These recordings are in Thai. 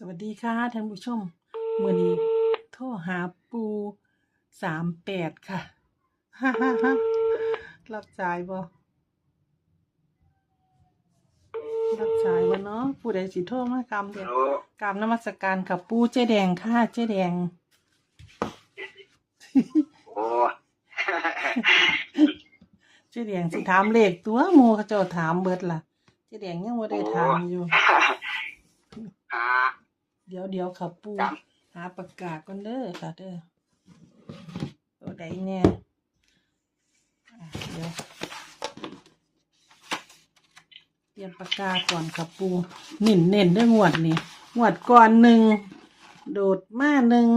สวัสดีค่ะท่านผู้ชมมื่อนี้โทรหาปูสามแปดค่ะฮ่าฮ่าฮ่ารับสายบ่รับสายบ่เนาะผู้ใดสิโทรมากรรมเดียวฮัลโหลกรรมนมัสการกับปูเจ๊แดงค่ะเจ๊แดง โอ้เจ๊แดงสิถามเลขตัวหมูเขาเจ้าถามเบิดล่ะเจ๊แดงยังบ่ได้ถามอยู่หา เดี๋ยวเดี๋ยวค่ะปูครับหาปากกาก่อนเด้อค่ะเด้อตัวใดเนี่ยอะเดี๋ยวเตรียมปากกาก่อนค่ะปูเน้นเน้นด้วยงวดนี่งวดก่อนหนึ่งโดดมาหนึ่ง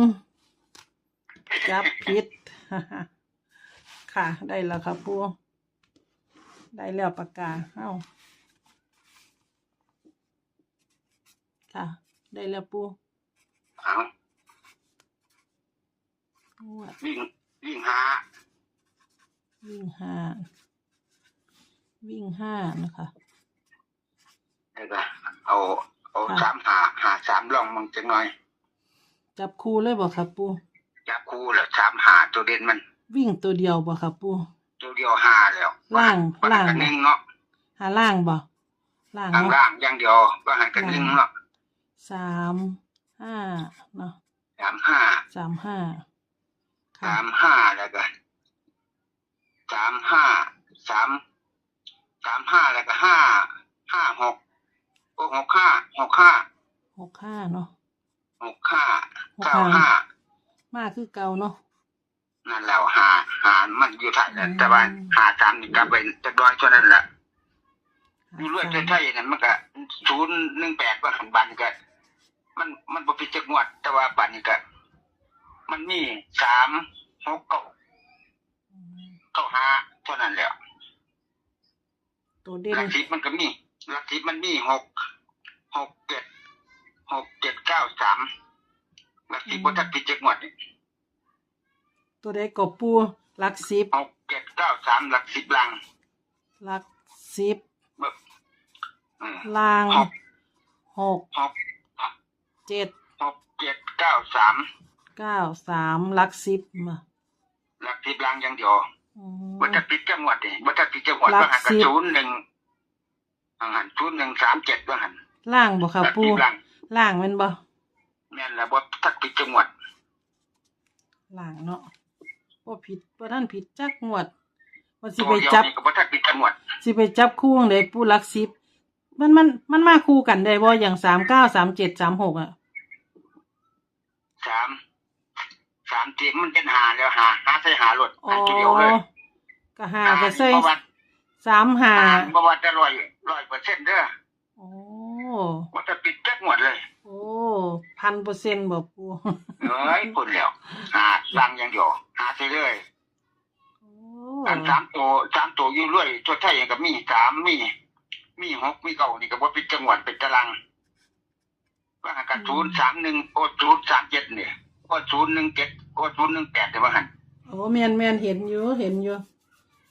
จับผิด ค่ะได้แล้วค่ะปูได้แล้วปากกาเอ้าค่ะ ได้แล้วปูเอางวดวิ่งวิ่งหาวิ่งห้าวิ่งห้านะคะแล้วก็เอาเอาค่ะสามหาหาสามลองมึงจังหน่อย จับคู่เลยบ่ครับปูจับคู่แล้วสามหาตัวเด่นมัน วิ่งตัวเดียวบ่ครับปูตัวเดียวหาแล้วล่างบ้านล่างกันหนึ่งเนาะหาล่างบ่ล่างข้างเนาะล่างอย่างเดียวบ้านกันหนึ่งเนาะ สามห้าเนาะสามห้าสามห้าค่ะสามห้าแล้วก็สามห้าสามสามห้าแล้วก็ห้าห้าหกโอ้หกห้าหกห้าหกห้าเนาะหกห้าหกเก้าห้าห้ามาคือเก่าเนาะนั่นแล้วหาหามันอยู่ถ่ายอืมแต่ว่าหาตามนี่ก็เป็นจักร้อยเท่านั้นแหละหาอยู่รวยสามไทยๆนั่นมันก็ศูนย์หนึ่งแปดว่าหันบันก็ มันมันบ่ผิดจักงวด แต่ว่าบันนี่ก็มันมีสามหกเก้าอืมเก้าห้าเท่านั้นแหละตัวเด่นหลักสิบมันก็มีหลักสิบมันมีหกหกเจ็ดหกเจ็ดเก้าสามหลักสิบบ่ทักผิดจักงวดนี่ตัวใดกบปูหลักสิบหกเจ็ดเก้าสามหลักสิบลังหลักสิบอืมล่างหกหกหก เจ็ดหกเจ็ดเก้าสามเก้าสามหลักสิบมาหลักสิบลังอย่างเดียวอืมวัตถุปิดจังหวัดนี่วัตถุปิดจังหวัดหลักว่าหันกับสิบศูนย์หนึ่งว่าหันศูนย์หนึ่งสามเจ็ดว่าหันล่างบ่ค่ะหลักปูสิบลังล่างแมันบ่แม่นแล้ววัตถุปิดจังหวัดล่างเนาะบ่ผิดบ่ท่านผิดจักงวดว่าสิตัวไปเดียวจับ นี่ก็วัตถุปิดจังหวัดสิไปจับคู่จั่งใดปูหลักสิบมันมันมันมาคู่กันได้บ่อย่างสามเก้าสามเจ็ดสามหกอะ สามสามเตียมันเป็นหาแล้วหาหาใส่หาหลดอ๋ออันตัวเดียวเลยก็หาก็ใส่ประวัติสามหาประวัติจะร้อยร้อยเปอร์เซ็นต์เด้อโอ้วัตถุปิดจังหวัดเลย โอ้พันเปอร์เซ็นต์บ่ปูเอ้ยคนแล้วหาสั่งอย่างเดียวหาใส่เลยโอ้อันสามตัวสามตัวอยู่เรื่อยตัวไทยก็มีสามมี มีหกมีเก้านี่ก็ว่าเป็นจังหวัดเป็นตาราง ว่าหันกับศูนย์สามหนึ่งโอ้ศูนย์สามเจ็ดเนี่ยโอ้ศูนย์หนึ่งเจ็ดโอ้ศูนย์หนึ่งแปดแต่ว่าหันโอ้แม่นแม่นเห็นอยู่เห็นอยู่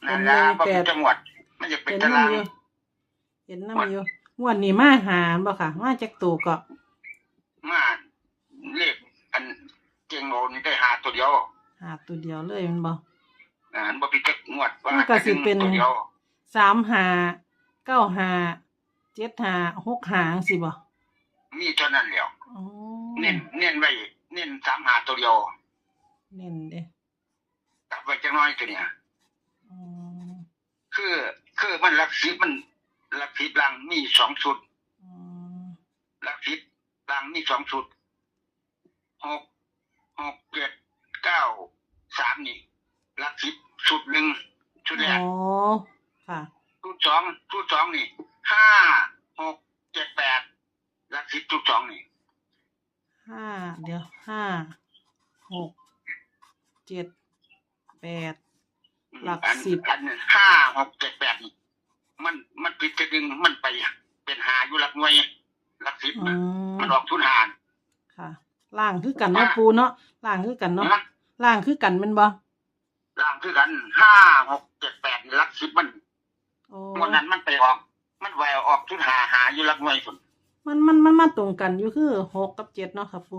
นั่นละศูนย์หนึ่งว่าแปเป็ดนจังหวัดมันจะเป็นเห็นตารางนำอยู่เห็นนำอยู่งวดนี้มาหาบ่ค่ะ มาจากตัวก็มาเลขอันเจงโงนี่ได้หาตัวเดียวหาตัวเดียวเลยแมันบ่อ่าบ่พิจักงวดว่ามันก็สิเป็นตัวเดียวสามหาเก้าหาเจ็ดหาหกหาจังสิบ่ มีเท่านั้นแหล้วอ๋อเน้นเน้นไว้เน้นสามหาตัวเดียวเน้นเด้ตัดไว้จังน้อยตัวเนี้ยอ๋อคือคือมันหลักสิบมันหลักสิบลังมีสองชุดอ๋อหลักสิบลังมีสองชุดหกหกเจ็ดเก้าสามนี่หลักสิบชุดหนึ่งชุดแรอ๋กอค่ะชุดสองชุดสองนี่ห้าหกเจ็ดแปดห ลักสิบชุดสองนี่ห้าเดี๋ยวห้าหกเจ็ดแปด หลักอันสิบ อันห้าหกเจ็ดแปดนี่มันมันผิดจะดึงมันไปเป็นหาอยู่หลักหน่วยหลักสิบอืน่ะมมันออกทุนหารค่ะล่างคือกันเนาะปูเนาะล่างคือกันเนาะนะล่างคือกันแมันบ่ล่างคือกันห้าหกเจ็ดแปดหลักสิบมันโอ้วันนั้นมันไปออก มันแหววออกทุนหาหาอยู่หลักหน่วยสุด มันมันมันมาตรงกันอยู่คือหกกับเจ็ดเนาะครับปู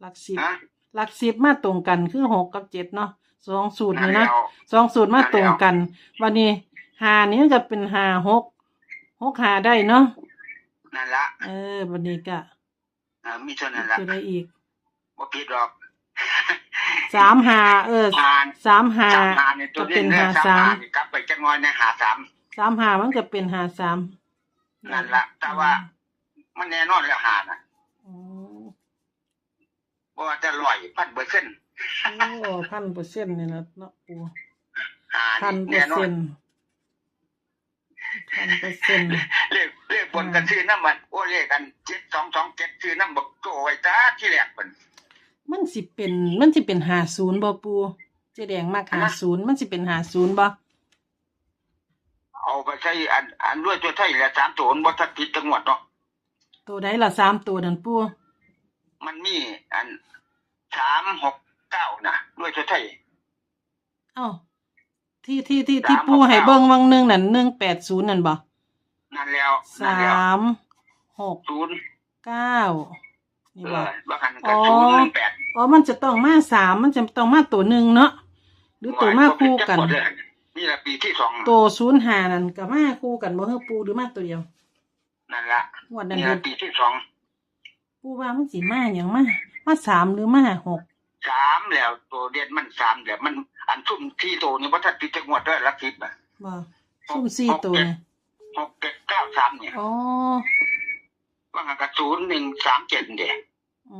หลักสิบนะหลักสิบมาตรงกันคือหกกับเจ็ดเนาะสองสูตรนั่นนี่แล้เนาะวสองสูตรมาตรงกัน วันนี้หานี้ก็เป็นหาหกหกหาได้เนาะนั่นละเออวันนี้ก็เออมีเท่านั้นละจะได้อีกบ่ผิดหรอกสามหาเออหานสามหา สามหาเนี่ยตัวก็เป็เล่นนเนี่ยหาสามสามหานี่กลับไปจังงอยในหาสามสามหามันก็เป็นหาสามนั่นละแต่ว่า มันแน่นอนแล้วหาน่ะอืมบ่ว่าจะลอยพันเปอร์เซ็นต์โอ้พันเปอร์เซ็นต์นี่นะเนาะปูหาพันนี่เปอแน่ร์นอเซ็นนต์พันเปอร์เซ็นต์เลขเลขบนกันชื่อน้ำมันโอ้เลขกันเจ็ดสองสองเจ็ดชื่อน้ำบักโตไว้จ้าที่แรกเป็นมันสิเป็นมันสิเป็นหาศูนย์บ่ปูเจ๊แดงมากหาศูนย์มันสิเป็นหาศูนย์บ่เอาไปใช้อันอันด้วยตัวไทยแหละสามตัวมันบ่ทัดผิดจังหวัดเนาะ ตัวใดละสามตัวนั่นปูมันมีอันสามหกเก้านะด้วยตัวไทยเอ้าที่ที่ที่ที่สามปูให้หกเก้าเบิ่งวังหนึงนั่นหนึ่งแปดศูนย์นั่นบ่นั่นแล้วสนั่นแล้วามหกศูนย์เก้านี่เอบ่ อว่ากันอ๋กับอศูนย์หนึ่งแปดอ๋อมันจะต้องมาสามมันจะต้องมาตัวหนึ่งเนาะหรือตัวมาคู่กันนี่แหละปีที่สองตัวศูนย์หานั่นกับมาคู่กันบ่เฮือปูหรือมาตัวเดียวนั่นละ งวดนั้นนี่เฮ็ละดปีที่สองปูว่ามันสิมาหยังมามาสามหรือมาหกสามแล้วตัวเด่นมันสามแล้วมันอันทุ่มที่โตนี่ว่าทัดผิดจังหวัดด้วยลักทิพย์อะบ่ซุ่มสี่ตัวนี่หกเจ็ดเก้าสามเนี่ยอ๋อว่างันกับศูนย์หนึ่งสามเจ็ดเดียอื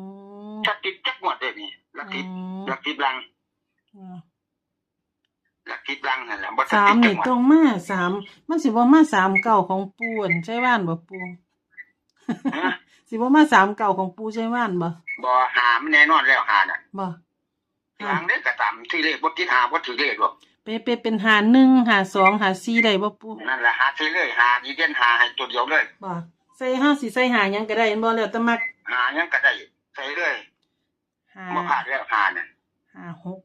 มถ้าติดจักหมดเลยนี่ลักทิพย์อืมลักทิพย์ลังอ่าลักทิพย์ลังนั่นแหละบ่ทัดสามติดจันี่งหวัดต้องมาสามมันสิบ่มาสามเก่าของปูอั่นใช่ว่านบ่ปู ฮะสิบ่มาสามเก่าของปูใช่ว่านบ่บ่หามนแน่นอนแล้วหาน่ะบ่ลังเด้ก็ตามที่เลขบ่ติดหาบ่ถือเลขหรอกไปไปเป็นหาหนึ่งหาสองหาสี่ได้บ่ปูนั่นแหละหาซื้อเลยหานี่เด่นหาให้ตัวเดียวเลยบ่ใส่ห้าสิใส่หาหยังก็ได้เห็นบ่แล้วแต่มักหายังก็ได้ใส่เลยหาบ่พลาดแล้วหาน่ะหาหก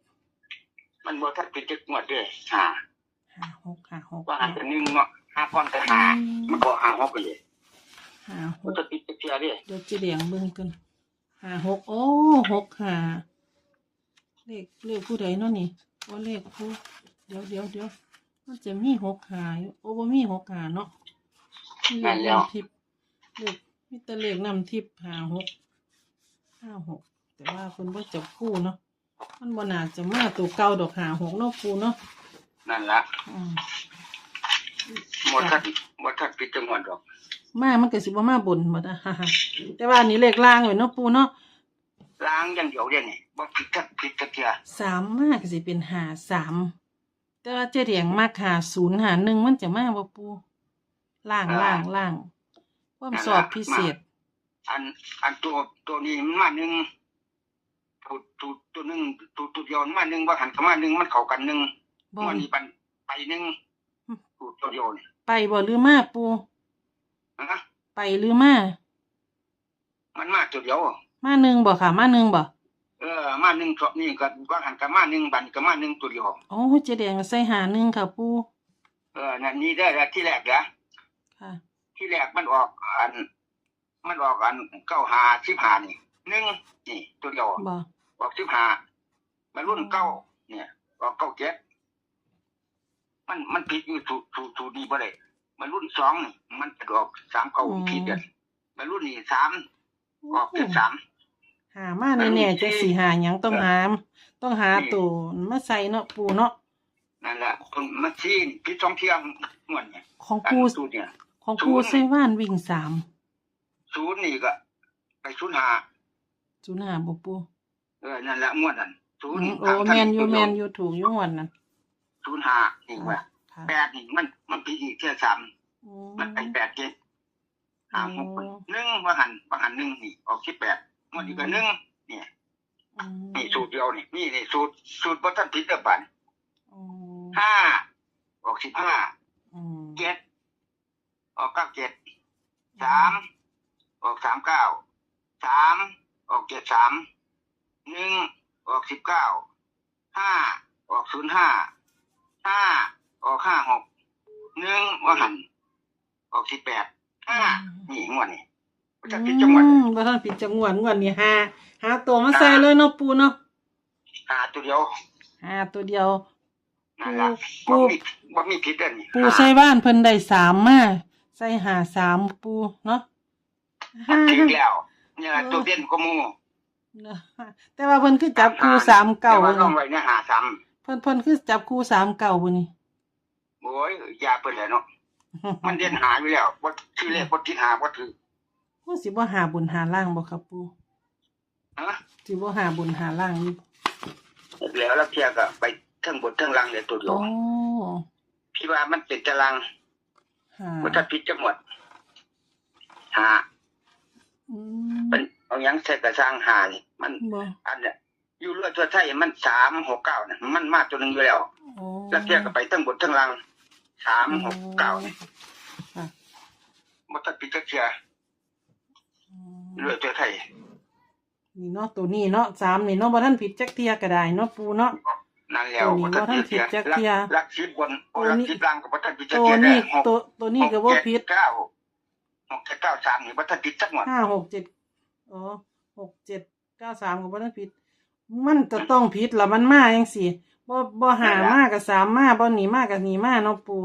มันบ่ทัดติดจักหมดเด้หาหาหกหาหกว่าหันเป็นหนึ่งเนาะหาพร้อมแต่หามันบ่หาหกไปเลย หาหมันกจะติดจักเทื่อเด้เดี๋ยวจะเลียงเบิ่งกันหาหกโอ้หกหาเลขเลขผู้ใดเนาะนี่ว่าเลขผู้เดี๋ยวเดี๋ยวเดี๋ยวมันจะมีหกหาอยู่โอ้บ่มีหกหาเนาะมีเลขนำทิพย์เลขมีแต่เลขนำทิพย์หาหกห้าหกแต่ว่าคนบ่จับคู่เนาะมันบ่น่าจะมาตัวเก่าดอกหาหกเนาะปูเนาะนั่นล่ะอืมบ่ทัดบ่ทัดปิดจังหวัดดอก มามันก็สิบ่มาบนหมดอะ แต่ว่าอันนี้เลขล่างไว้เนาะปูเนาะล้างอย่างเดียวเด้นี่บ่ผิดจักผิดจักเทื่อสามมากสิเป็นหาสามแต่ว่าเจ๊เดียงมากหาศูนย์หาหนึ่งมันจะมากบ่ปูล่างล่างล่างความสอบพิเศษ อัน อันตัวตัวนี้มันมาหนึ่งตัวตัวตัวหนึ่งตัวตัวเดียวมันมาหนึ่งว่าหันเข้ามาหนึ่งมันเข้ากันหนึ่งบ่มันนี่ปันไปหนึ่งอืมตัวตัวเดียวนี่ไปบ่หรือมาปู นะไปหรือมามันมาตัวเดียวมาหนึ่งบ่ค่ะ มาหนึ่งบ่เออมาหนึ่งตัวนี่ก็ว่าหันก็มาหนึ่งบัดนก็มาหนึ่งตัวเดียวโอ้เจ๊เดียงใส่หาหนึ่งค่ะปูเออนั่นนี่ได้แล้วที่แรกนะค่ะ ที่แรกมันออกอัน มันออกอันเก้าหาสิบหานี่หนึ่งนี่ตัวเดียวบ่ออกสิบหามันรุ่นเก้าเนี่ยออกเก้าเจ็ดมันมันผิดอยู่สูสูสูดีบ่เลย มันรุ่นสองนี่มันออกสามเก้าผิดเด็ดมันรุ่นนี่สามออกเจ็ดสามหามาแน่ๆจะสิหาหยังต้องหาต้องหาตัวมาใส่เนาะปูเนาะนั่นแหละคนมันชี้ผิดสองเที่ยงเหมือนเนี่ยของอันปูสูตรเนี่ยของปูใส่ว่านวิ่งสามศูนย์นี่ก็ไปศูนย์หาศูนย์หาบ่ปูเออนั่นแหละงวดนั้นศูอืนย์มโอ้แมนอยู่แมนอยู่ถูกอยู่งวดนั้นศูนย์หานี่ว่าค่ะ แปดนี่มันมันผิดอีกเที่ยสามอืมันไปแปดเจ็ดหาหกอืมหนึ่งว่าหันว่าหันหนึ่งนี่ออกสิบแปดงวดนี้ก็หนึ่งเนี่ยอืมนี่สูตรเดียวนี่นี่นี่สูตรสูตรบัตันผิดเด้อบันอืมห้าออกสิบห้าอืมเจ็ดออกเก้าเจ็ดสามออกสามเก้าสามออกเจ็ดสามหนึ่งออกสิบเก้าห้าออกศูนย์ห้าห้า ออกห้าหกหนึ่งว่าหัน ออกสิบแปดห้านี่งวดนี่บ่ทันผิดจังหวัดอืมบ่ทันผิดจังหวัดงวดนี้หาหาตัวมาใส่เลยเนาะปูเนาะหาตัวเดียวหาตัวเดียวนั่นล่ะปูบ่มีบ่มีผิดเด้อนี่ปูใส่บ้านเพิ่นได้สามมาใส่หาสามปูเนาะหาห้าถึงแล้วเนี่ยตัวเด่นก็หมู่แต่ว่าเพิ่นคือจับคู่สามเก่าแต่ว่าเนาะน้องไว้เนี่ยหาซ้เพิ่นเพิ่นคือจับคู่สามเก่าบ่นี่ำ โอ้ยอย่าเพิ่นแหละเนาะมันเด่นหาอยู่แล้วบ่ชื่อเลขบ่ติดหาบ่ถือว่าสิบ่หาบุญหาล่างบ่ครับปูฮะสิบ่หาบุญหาล่างนี่แล้วแล้วเที่ยก็ไปเทั้งบนเทั้งล่างเลยตัวเดียวโอ้พี่ว่ามันเป็นตารางหาบ่ทันผิดจังหวัดหาอืมเป็นเอาหยังใส่กระสร้างหานี่มันบ่อันเนี้ย อยู่เรือทั่วไทยมันสามหกเก้านะมันมาตัวหนึ่งอยู่แล้วโอ้แล้วเทียบกับไปทั้งบนทั้งล่างสามหกเก้านี่ค่ะมันตัดปิดจักเทียอืมเรือทั่วไทยนี่เนาะตัวนี้เนาะสามนี่เนาะบ่ทันผิดจักเที่ยก็ได้เนาะปูเนาะนั่นแล้วตัวนี้มันตัดปิดเทียบ่ทันผิดจักเที่ยลักชิบบนโอ้ตัวลักนี้ชิบล่างกับมันตัดปิดจักตัวเทียนี้หกตัวตัวนี้ก็บ่หเจ็ดผิดเก้าหกเจ็ดเก้าสามนี่มันตัดปิดจักหมดห้าหกเจ็ดอ๋อหกเจ็ดเก้าสามก็บ่ทันผิด มันจะต้องผิดละมันมาจังซี่บ่บ่หามากับสามมาบ่หนีมากับหนีมาเนาะปู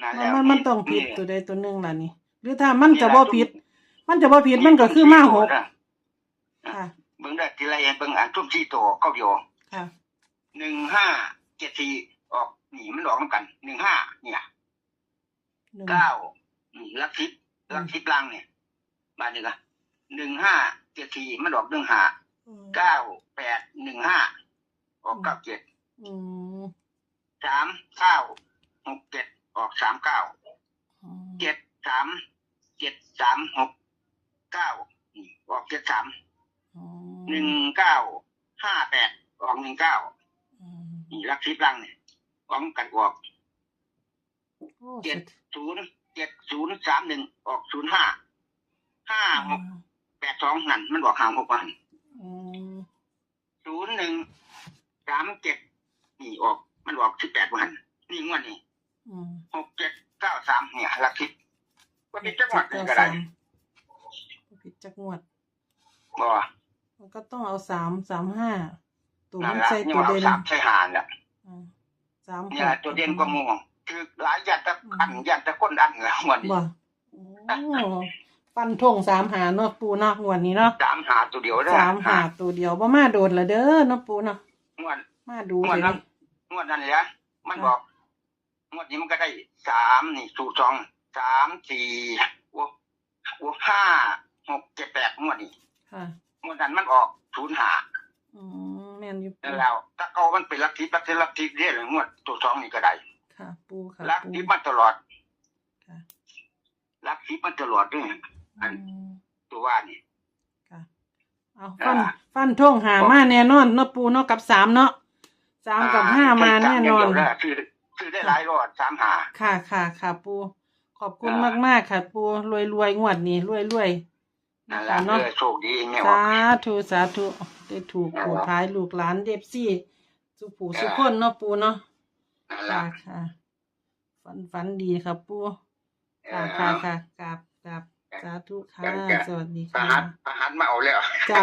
นั่นมันแล้วมันมันต้องผิดนี่ตัวใดตัวหนึ่งล่ะนี่ หรือถ้ามันจะบ่ผิด มันจะบ่ผิดมันก็คือมาหกค่ะเบิ่งได้ทีไรเบิ่งอ่านทุ่มที่โตเข้าเดียวค่ะหนึ่งห้าเจ็ดสี่ออกนี่มันออกน้ำกันหนึ่งห้าเนี่ยหนึ่งเก้านี่ลักทิพลักทิพล่างเนี่ยมาเนี่ยละหนึ่งห้าเจ็ดสี่มันออกหนึ่งห้า เก้าแปดหนึ่งห้าออกเก้าเจ็ดอืมสามเก้าหกเจ็ดออกสามเก้าอืมเจ็ดสามเจ็ดสามหกเก้านี่ออกเจ็ดสามอืมหนึ่งเก้าห้าแปดออกหนึ่งเก้าอืมนี่ลักทิพล่างเนี่ยออกกันออกโอ้เจ็ดสุดศูนย์เจ็ดศูนย์สามหนึ่งออกศูนย์ห้าห้าหกแปดสองนั่นมันบอกห่างหกวันอืมศูนย์ หนึ่งสามเจ็ดนี่ออก มันออกสิบแปดวันนี่งวดนี้อืมหกเจ็ดเก้าสามเนี่ยหลักทิพว่าเป็นจังหวัดไหนก็ได้บ่ผิดจักงวดบ่มันก็ต้องเอาสามสามห้าตัวนั่มันนละใส่นี่ตัวว่าเด่นสามใช่หานละอ่าสามหเนี่ยตัวเด่นก็ม่วงคือหลายยันตะอันยันตะก้นอันแล้วงวดนี้บ่โอ้ ฟันธงสามหาเนาะปูเนาะงวดนี้เนาะสามหาตัวเดียวได้สามหาตัวเดียวบ่มาโดนละเด้อเนาะปูเนาะงวดมาดูงวดเลยนั้นงวดนั้นเลยนะมันบอกงวดนี้มันก็ได้สามนี่สูตรสองสามสี่โอ้โอ้ห้าหกเจ็ดแปดงวดนี้ค่ะงวดนั้นมันออกศูนย์หาอืมแม่นอยู่ปูแล้วถ้าเขามันเป็นลักทิพย์ลักทิพย์ลักทิพย์เรียกเลยงวดตัวสองนี่ก็ได้ค่ะ ปูค่ะลักปูทิพย์มันตลอดค่ะลักทิพย์มันตลอดด้วย อันอืมตัวว่านี่ค่ะเอาฟันอ่าฟันธงหามาแน่นอนเนาะปูเนาะกับสามเนาะสามกับห้ามาแน่นอนใช้สามย่างเดียวะซื้อซื้อได้หลายรอดสามหาค่ะค่ะค่ะปูขอบคุณอ่ามมากๆค่ะ ปูรวยรวยๆงวดนี้รวยรวยๆนั่นะนแหละคะเนาะเออโชคดีแม่ว่าสาธุสาธุได้ถูกอ่าผูท้ายลูกหลานเด็บซี่สุผูสุคนเนาะปูเนาะนั่นแหค่ะละค่ะฝันฝันดีครับปูเอค่ะอค่ะค่ะกราบกราบ สาธุค่ะแกะสวัสดีทค่ะหารทหารมาเอาแล้วจ้า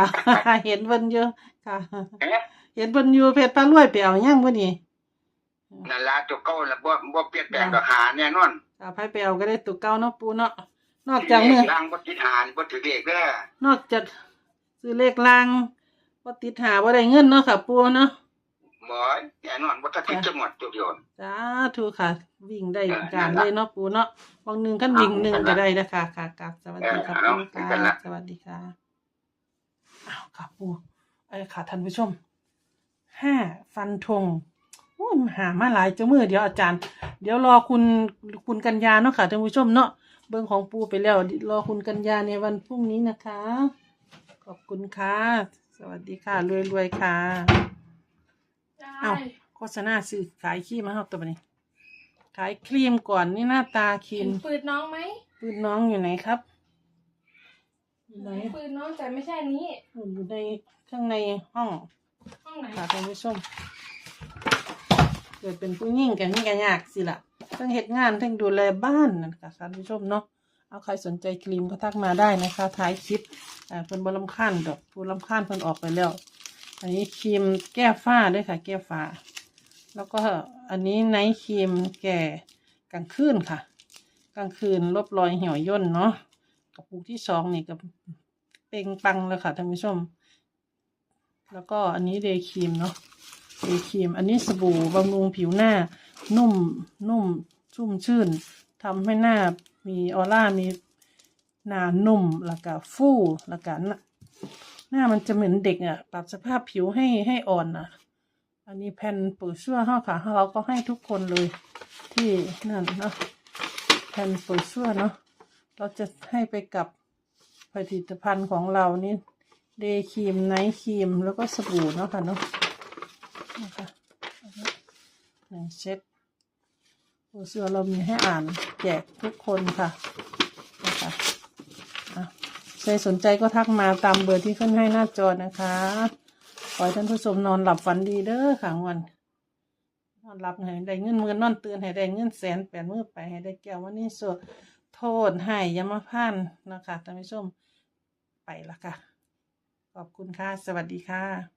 เห็นเพิ่นอยู่ค่ะเอ๊ะเห็นเพิ่นอยู่เพชรปลารวยไปเอาย่างบ่นี่นั่นละตัวเก่าแล้วบ่บ่เปลี่ยนแปลงก็หาแน่นอนถ้าไผไปเอาก็ได้ตัวเก่าเนาะปูเนาะนอกจากมือทางบ่ติดหารบ่ถือเลขเด้อนอกจากซื้อเลขลางบ่ติดหาบ่ได้เงินเนาะค่ะปูเนาะ บ่แน่นอนบ่ทันติดจังหวัดตัวเดียวสาธุค่ะ วิ่งได้เออการนั่นเลล่ะยเนาะปูเนาะบางหนึ่งขั้นวิ่งหนึ่งก็ได้นะคะค่ะกับสวัสดีค่ะเออปูเอาค่ะกันละสวัสดีค่ะอ้าวค่ะปูไอ้ยค่ะท่านผู้ชมห้าฟันธงโอ้ยหามาหลายเจ้ามือเดี๋ยวอาจารย์ เดี๋ยวรอคุณคุณกัญญาเนาะค่ะท่านผู้ชมเนาะเบิ่งของปูไปแล้ว รอคุณกัญญาในวันพรุ่งนี้นะคะ ขอบคุณค่ะ สวัสดีค่ะรวยๆค่ะ เอ้าโฆษณาซื้อขายครีมมาเฮาตัวนี้ ขายครีมก่อนนี่หน้าตาครีเห็มนปืนน้องไหมปืนน้องอยู่ไหนครับอยู่ไหนปืนน้องแต่ไม่ใช่อันนี้ อยู่ในข้างในห้องห้องไหนค่ะท่านผู้ชมเกิดเป็นผู้หญิงกันนี่กันยากสิล่ะทั้งเหตุงานทั้งดูแลบ้านนั่นค่ะท่านผู้ชมเนาะเอาใครสนใจครีมก็ทักมาได้นะคะท้ายคลิปอ่าเพิ่นบลำคันดอกผู้ลำคันเพิ่นออกไปแล้ว อันนี้ครีมแก้ฝ้าด้วยค่ะ แก้ฝ้า แล้วก็อันนี้ไนท์ครีมแก่กลางคืนค่ะ กลางคืนลบรอยเหี่ยวย่นเนาะกระปุกที่สองนี่ก็เป่งปังเลยค่ะท่านผู้ชม แล้วก็อันนี้เดย์ครีมเนาะเดย์ครีม อันนี้สบู่บำรุงผิวหน้า นุ่มนุ่มชุ่มชื่นทำให้หน้ามีออร่ามีหน้านุ่มแล้วก็ฟูแล้วก็ หน้ามันจะเหมือนเด็กอะ ปรับสภาพผิวให้ให้อ่อนอะ อันนี้แผ่นปุ๋ยชั่วห้าค่ะเราก็ให้ทุกคนเลย ที่นั่นเนาะแผ่นปุ๋ยชั่วเนาะเราจะให้ไปกับผลิตภัณฑ์ของเรานี่เดย์ครีมไนท์ครีมแล้วก็สบู่เนาะค่ะเนาะนะคะหนึ่งเซตปุ๋ยชั่วเรามีให้อ่านแจกทุกคนค่ะ ครสนใจก็ทักมาตามเบอร์ที่ขึ้นให้หน้าจอนะคะ ขอให้ท่านผู้ชมนอนหลับฝันดีเด้อค่ะวันนอนหลับให้ได้เงินมือนนอนตื่นให้ได้เงินแสนแปดมือไปให้ได้แก้ววันนี้สวดโทษให้ยามาพันนะคะท่านผู้ชมไปละค่ะ ขอบคุณค่ะ สวัสดีค่ะ